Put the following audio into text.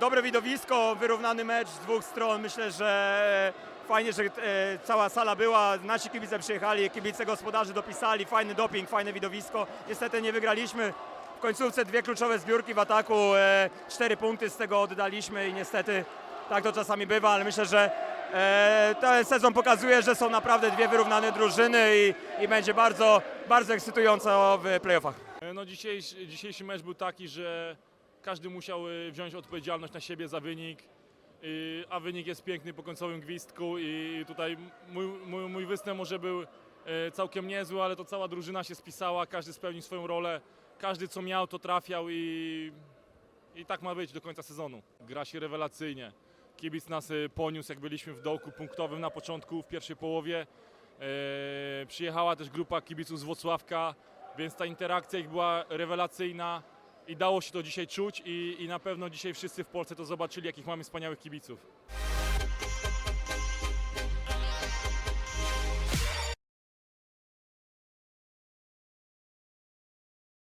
dobre widowisko, wyrównany mecz z dwóch stron. Myślę, że fajnie, że e, cała sala była, nasi kibice przyjechali, kibice gospodarzy dopisali, fajny doping, fajne widowisko. Niestety nie wygraliśmy. W końcówce dwie kluczowe zbiórki w ataku, e, cztery punkty z tego oddaliśmy i niestety tak to czasami bywa, ale myślę, że e, ten sezon pokazuje, że są naprawdę dwie wyrównane drużyny i, i będzie bardzo, bardzo ekscytująco w playoffach. No dzisiejszy, dzisiejszy mecz był taki, że każdy musiał y, wziąć odpowiedzialność na siebie za wynik, y, a wynik jest piękny po końcowym gwizdku i tutaj mój, mój, mój występ może był y, całkiem niezły, ale to cała drużyna się spisała, każdy spełnił swoją rolę, każdy co miał to trafiał i, i tak ma być do końca sezonu. Gra się rewelacyjnie. Kibic nas y, poniósł, jak byliśmy w dołku punktowym na początku, w pierwszej połowie. E, Przyjechała też grupa kibiców z Włocławka, więc ta interakcja ich była rewelacyjna i dało się to dzisiaj czuć i, i na pewno dzisiaj wszyscy w Polsce to zobaczyli, jakich mamy wspaniałych kibiców.